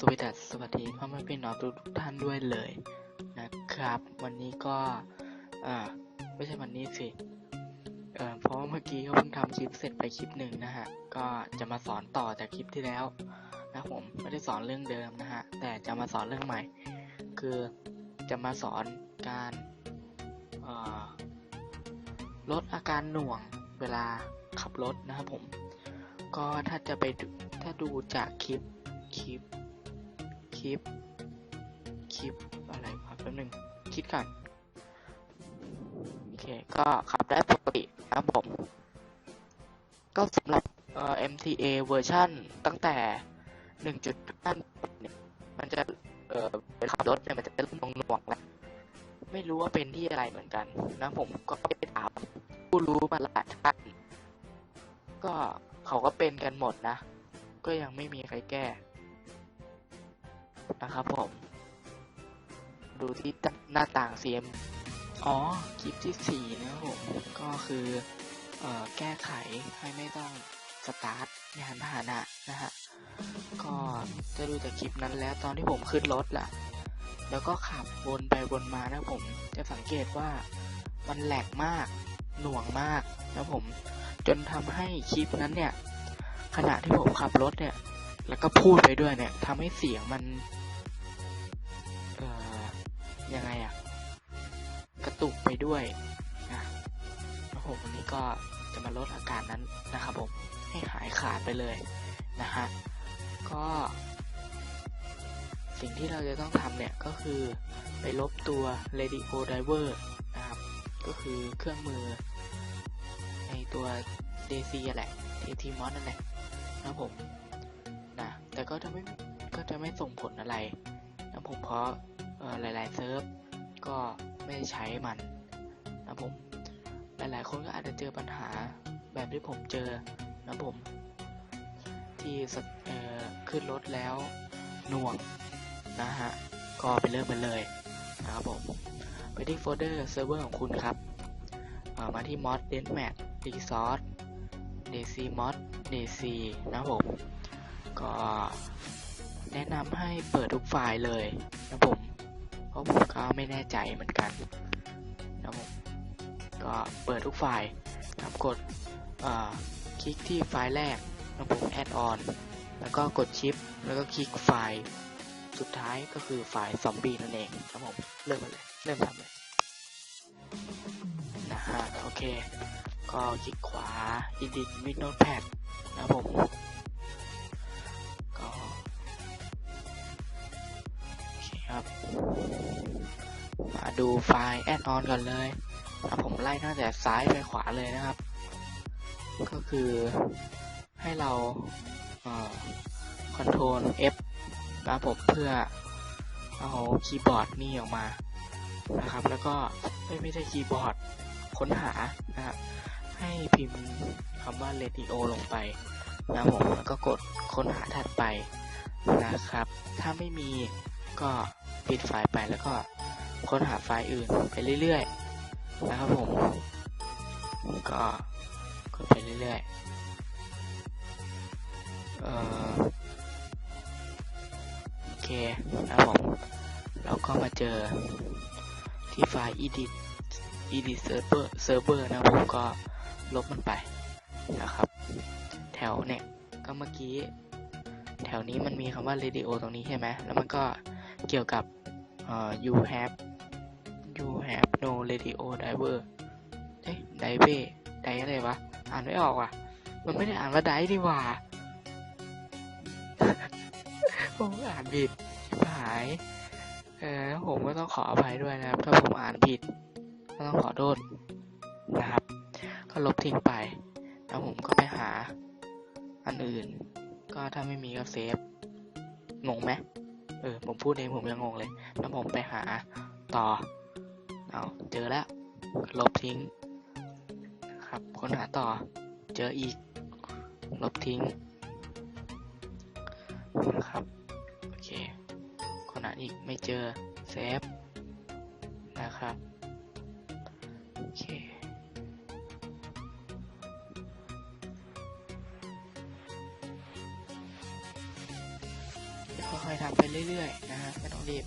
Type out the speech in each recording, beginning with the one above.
สวัสดีสวัสดีพ่อแม่พี่น้องทุกท่านด้วยเลยนะครับ วันนี้ก็อ่าไม่ใช่วันนี้สิเอ่อเพราะเมื่อกี้ก็เพิ่งทำคลิปเสร็จไปคลิปหนึ่งนะฮะก็จะมาสอนต่อจากคลิปที่แล้วนะผมไม่ได้สอนเรื่องเดิมนะฮะแต่จะมาสอนเรื่องใหม่ คือจะมาสอนการลดอาการหน่วงเวลาขับรถนะครับผม ก็ถ้าจะไปถ้าดูจากคลิปคลิป คลิป คลิปอะไรครับแป๊บนึงคิดก่อนโอเค ก็ขับได้ปกตินะครับผม ก็สำหรับเอ่อ MTA เวอร์ชันตั้งแต่ 1.5เนี่ยมันจะเอ่อเวลาขับรถเนี่ยมันจะเริ่มหน่วงๆแล้วไม่รู้ว่าเป็นที่อะไรเหมือนกันนะผมก็ไปถามผู้รู้มาหลายท่านก็เขาก็เป็นกันหมดนะ ก็ยังไม่มีใครแก้ นะครับผม ดูที่หน้าต่าง CM อ๋อ คลิปที่สี่นะครับผม ก็คือเอ่อแก้ไขให้ไม่ต้องสตาร์ทยานพาหนะนะฮะ ก็จะดูจากคลิปนั้นแล้วตอนที่ผมขึ้นรถล่ะ แล้วก็ขับวนไปวนมานะผม จะสังเกตว่ามันแหลกมาก หน่วงมากนะผม จนทำให้คลิปนั้นเนี่ย ขณะที่ผมขับรถเนี่ย แล้วก็พูดไปด้วยเนี่ยทำให้เสียงมันเอ่อ ยังไงอะกระตุกไปด้วยนะแล้วผมวันนี้ก็จะมาลดอาการนั้นนะครับผมให้หายขาดไปเลยนะฮะก็ สิ่งที่เราจะต้องทำเนี่ยก็คือไปลบตัว radio driver นะครับ ก็คือเครื่องมือ ในตัว DC แหละ DC mod นั่นแหละนะผมนะแต่ก็จะไม่ก็จะไม่ส่งผลอะไรนะผมเพราะ หลายๆเซิร์ฟก็ไม่ใช้มันนะผมหลายๆคนก็อาจจะเจอปัญหาแบบที่ผมเจอนะผม ที่ขึ้นรถแล้วน่วงนะฮะก็ไปเริ่มกันเลยนะครับผมไปที่โฟลเดอร์เซิร์ฟเวอร์ของคุณครับมาที่ mod denmat resource dc mod dc นะผม ก็แนะนำให้เปิดทุกไฟล์เลยนะผม ราะผมก็ไม่แน่ใจเหมือนกันนะผมก็เปิดทุกไฟล์นะครับกดคลิกที่ไฟล์แรกนะผม add on แล้วก็กดชิป แล้วก็คลิกไฟล์สุดท้ายก็คือไฟล์ซอมบี้นั่นเองครับผมเริ่มเลยเริ่มทำเลยนะฮะโอเค ก็คลิกขวา edit with notepad นะผม ดูไฟล์ add on ก่อนเลยผมไล่ตั้งแต่ซ้ายไปขวาเลยนะครับ ก็คือให้เราเอ่อ control F นะครับผมเพื่อเอาคีย์บอร์ดนี่ออกมานะครับ แล้วก็ไม่ไม่ใช่คีย์บอร์ดค้นหานะครับให้พิมพ์คำว่า radio ลงไปนะผมแล้วก็กดค้นหาถัดไปนะครับ ถ้าไม่มีก็ปิดไฟล์ไปแล้วก็ ค้นหาไฟล์อื่นไปเรื่อยๆ นะครับผม ก็กดไปเรื่อยๆ เอ่อโอเคนะครับผม เราก็มาเจอที่ไฟล์ edit edit server server นะผมก็ลบมันไปนะครับ แถวเนี่ย ก็เมื่อกี้ แถวนี้มันมีคำว่า radio ตรงนี้ใช่ไหม แล้วมันก็เกี่ยวกับ you have have no radio driver เอ๊ะ drive ไดอะไรวะ อ่านไม่ออกว่ะ มันไม่ได้อ่านว่าไดดีกว่าผมอ่านผิดหาย เออผมก็ต้องขออภัยด้วยนะครับ ถ้าผมอ่านผิดก็ต้องขอโทษนะครับ ก็ลบทิ้งไป แล้วผมก็ไปหา อันอื่น ก็ถ้าไม่มีก็เซฟ งงไหมเออ ผมพูดเองผมยังงงเลย แล้วผมไปหาต่อ เอาเจอแล้วลบทิ้ง ครับค้นหาต่อ เจออีก ลบทิ้งนะครับ โอเคค้นหาอีกไม่เจอเซฟนะครับ โอเคค่อยๆทำไปเรื่อยๆ นะฮะไม่ต้องรีบ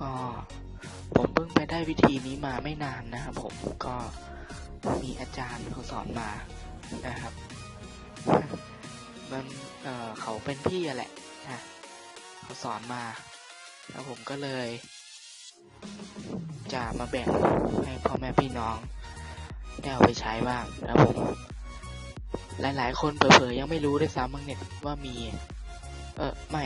ก็ผมเพิ่งไปได้วิธีนี้มาไม่นานนะครับผมก็มีอาจารย์เขาสอนมานะครับ มันเเขาเป็นพี่แหละนะเขาสอนมาแล้วผมก็เลย จะมาแบ่งให้พ่อแม่พี่น้องได้เอาไปใช้บ้างนะผม หลายๆ คนเผลอๆยังไม่รู้ด้วยซ้ำมั้งเนี่ยว่ามี เออไม่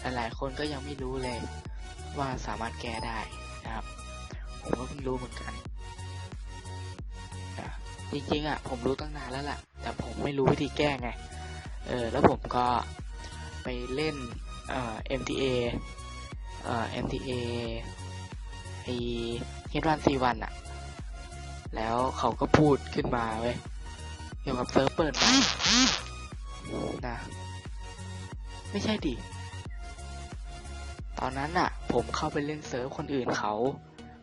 หลายๆคนก็ยังไม่รู้เลย ว่าสามารถแก้ได้นะครับ ผมก็เพิ่งรู้เหมือนกันนะจริงๆอะผมรู้ตั้งนานแล้วล่ะแต่ผมไม่รู้วิธีแก้ไง เออแล้วผมก็ไปเล่นเอ่อ MTA เอ่อ MTA ไอเฮดวันซีวันอะแล้วเขาก็พูดขึ้นมาเว้ยเกี่ยวกับเซิร์ฟเปิดใหม่นะ ไม่ใช่ดิ ตอนนั้นอะ ผมเข้าไปเล่นเซิร์ฟคนอื่นเขา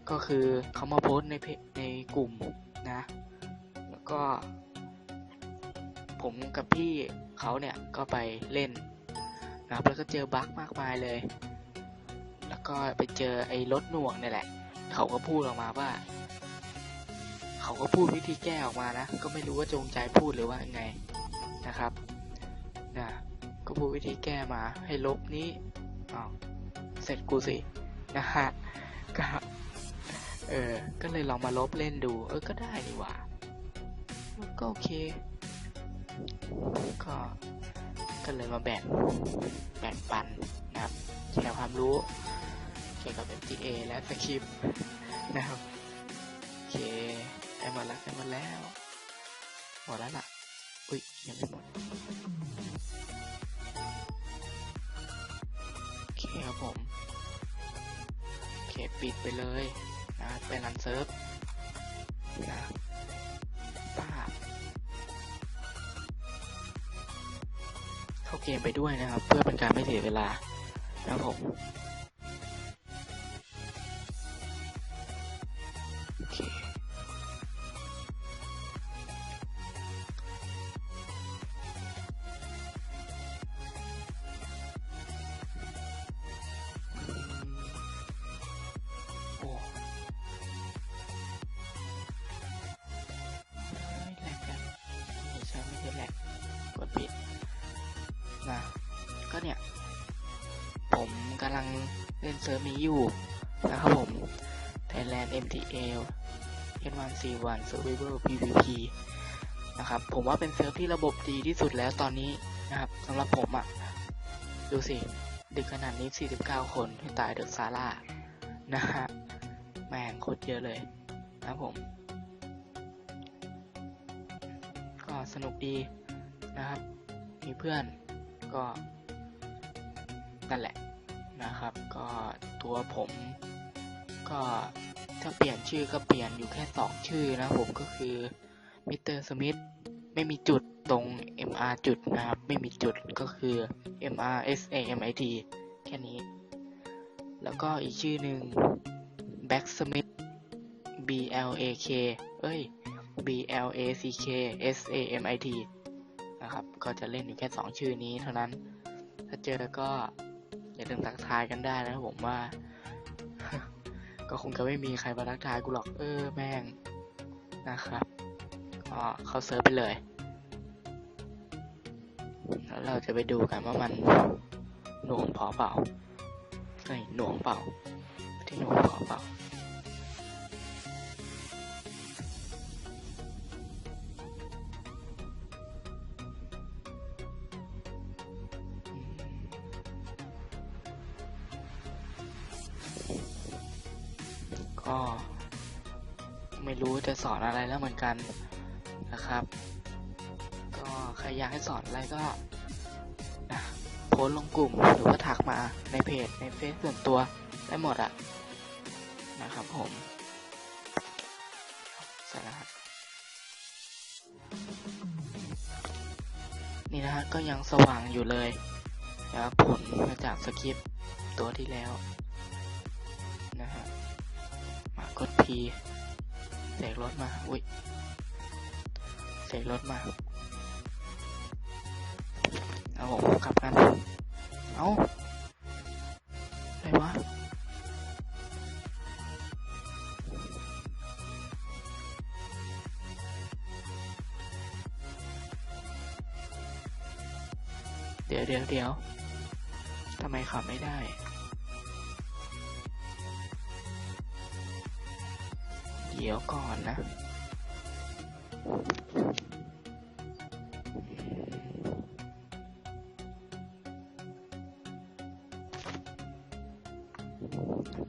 ก็คือเขามาโพสในเพในกลุ่มนะ แล้วก็ ผมกับพี่เขาเนี่ยก็ไปเล่นนะครับแล้วก็เจอบั๊กมากมายเลย แล้วก็ไปเจอไอ้รถหน่วงเนี่ยแหละ เขาก็พูดออกมาว่า เขาก็พูดวิธีแก้ออกมานะ ก็ไม่รู้ว่าจงใจพูดหรือว่าไงนะครับนะก็พูดวิธีแก้มาให้ลบนี้อ้าว ร็จกูสินะฮะก็เออ ก็เลยลองมาลบเล่นดู เออ ก็ได้นี่หว่าก็โอเค ก็ ก็เลยมาแบ่ง แบ่งปันนะครับ แชร์ความรู้ เกี่ยวกับ MTA และสคริปต์นะครับ โอเคได้หมดแล้วได้หมดแล้ว หมดแล้วล่ะ อุ้ย ยังไม่หมด โอเคครับผม ปิดไปเลยนะไปรันเซิร์ฟนะป้าเข้าเกมไปด้วยนะครับ เพื่อเป็นการไม่เสียเวลานะครับผมำลังเล่นเซิร์ฟนี้อยู่นะครับผม Thailand MTA N1C1 Survivor PVP นะครับ ผมว่าเป็นเซิร์ฟที่ระบบดีที่สุดแล้วตอนนี้นะครับสำหรับผมอะ่ะ ดูสิ ดึกขนาดนี้ 49 คนที่ตายเดอะซาร่านะฮะ แม่งโคตรเยอะเลยนะครับผม ก็สนุกดีนะครับ มีเพื่อนก็นั่นแหละ นะครับ ก็ตัวผมก็ถ้าเปลี่ยนชื่อก็เปลี่ยนอยู่แค่สองชื่อนะผมก็คือมิสเตอร์สมิธไม่มีจุดตรง mr จุดนะครับ ไม่มีจุดก็คือ mr s a m i t แค่นี้ แล้วก็อีกชื่อหนึ่ง Back Smith B L A K เอ้ย B L A C K S A M I T นะครับ ก็จะเล่นอยู่แค่สองชื่อนี้เท่านั้น ถ้าเจอก็ อย่าลืมทักทายกันได้นะครับผมว่า ก็คงจะไม่มีใครมาทักทายกูหรอกเออแม่งนะครับก็เข้าเซิร์ฟไปเลย แล้วเราจะไปดูกันว่ามันหน่วงพอเปล่าเฮ้ยหน่วงเปล่าที่หน่วงพอเปล่า ก็ไม่รู้จะสอนอะไรแล้วเหมือนกันนะครับ ก็ใครอยากให้สอนอะไรก็โพสลงกลุ่มหรือว่าทักมาในเพจในเฟซส่วนตัวได้หมดอะนะครับผมใส่รหัสนี่นะฮะก็ยังสว่างอยู่เลยนะครับผลมาจากสคริปต์ตัวที่แล้ว รถพีเสกรถมา อุ้ยเสกรถมา เอากลับกัน เอาอะไรวะ เดี๋ยวเดี๋ยวเดี๋ยวทำไมขับไม่ได้ เดี๋ยวก่อนนะ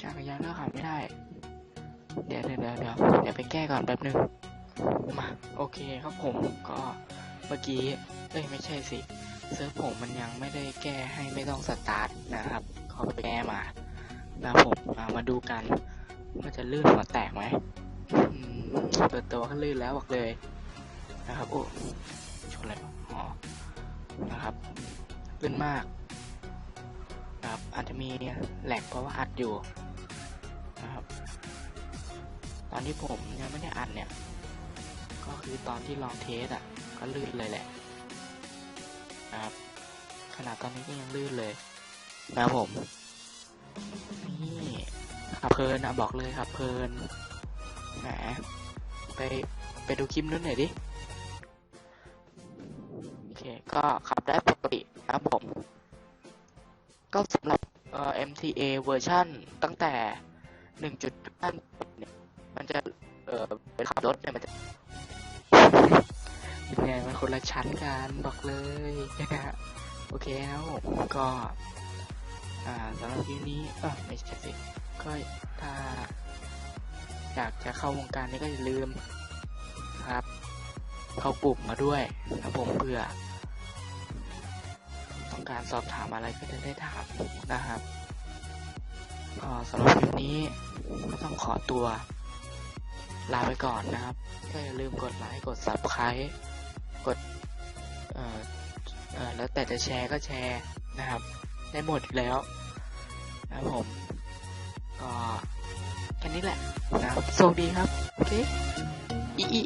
จักรยานก็ขับไม่ได้ เดี๋ยวเดี๋ยวเดี๋ยวเดี๋ยวไปแก้ก่อนแป๊บนึง มา โอเคครับผมก็เมื่อกี้ เอ้ย ไม่ใช่สิ เซิร์ฟผมมันยังไม่ได้แก้ให้ไม่ต้องสตาร์ทนะครับเขาไปแก้มานะครับผมมามาดูกันว่าจะลื่นหัวแตกไหม เปิดตัวก็ลื่นแล้วบอกเลยนะครับโอ้ชนอะไรอ๋อนะครับลื่นมากนะครับอาจจะมีแหลกเพราะว่าอัดอยู่นะครับตอนที่ผมยังไม่ได้อัดเนี่ย ก็คือตอนที่ลองเทสอะ ก็ลื่นเลยแหละนะครับขนาดตอนนี้ก็ยังลื่นเลยนะครับผมนี่ขับเพลินอะบอกเลยขับเพลินแหม ไปไปดูคลิปนู้นหน่อยดิ โอเค ก็ขับได้ปกตินะครับผม ก็สำหรับเอ่อ MTA เวอร์ชันตั้งแต่ 1.5เนี่ยมันจะ เอ่อเป็นขับรถเนี่ยมันจะเป็นไงมันคนละชั้นกันบอกเลยนะฮะโอเคครับผมก็ อ่าสำหรับคลิปนี้เออไม่ใช่สิก็ถ้า อยากจะเข้าวงการนี้ก็อย่าลืมนะครับเข้ากลุ่มมาด้วยนะผมเพื่อ ต้องการสอบถามอะไรก็จะได้ถามนะครับสำหรับคลิปนี้ก็ต้องขอตัวลาไปก่อนนะครับ ก็อย่าลืมกดไลค์กด subscribe กดแล้วแต่จะแชร์ก็แชร์นะครับ ได้หมดแล้วนะผมก็ แค่นี้แหละนะครับสวัสดีครับ โอเคอีอี